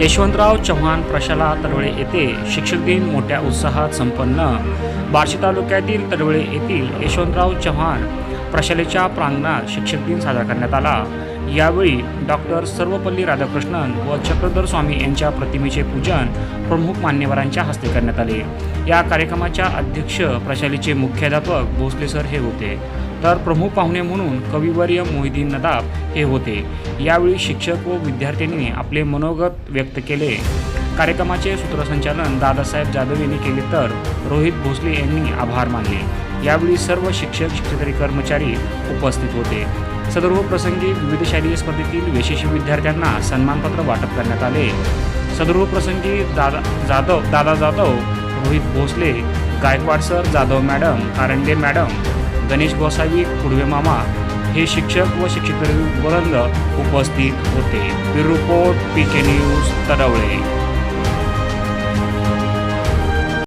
यशवंतराव चव्हाण प्रशाला तडवळे येथे शिक्षक दिन मोठ्या उत्साहात संपन्न. बार्शी तालुक्यातील तडवळे येथील यशवंतराव चव्हाण प्रशालेच्या प्रांगणात शिक्षक दिन साजरा करण्यात आला. यावेळी डॉक्टर सर्वपल्ली राधाकृष्णन व चक्रधर स्वामी यांच्या प्रतिमेचे पूजन प्रमुख मान्यवरांच्या हस्ते करण्यात आले. या कार्यक्रमाच्या अध्यक्ष प्रशालेचे मुख्याध्यापक भोसले सर हे होते. तर प्रमुख पाहुणे म्हणून कविवर्य मोहिदीन नदाब हे होते. यावेळी शिक्षक व विद्यार्थ्यांनी आपले मनोगत व्यक्त केले. कार्यक्रमाचे सूत्रसंचालन दादासाहेब जाधव यांनी केले तर रोहित भोसले यांनी आभार मानले. यावेळी सर्व शिक्षक शिक्षकेतरी कर्मचारी उपस्थित होते. सदर्भ प्रसंगी विविध शालेय स्पर्धेतील यशस्वी विद्यार्थ्यांना सन्मानपत्र वाटप करण्यात आले. सदर्भ प्रसंगी Dada Jadhav Dada Jadhav Rohit Bhosale Gaikwad sir Jadhav madam Karande madam Ganesh Gosavi Kudve मामा हे शिक्षक व शिक्षक उपस्थित होते. Report P K news Tadwale.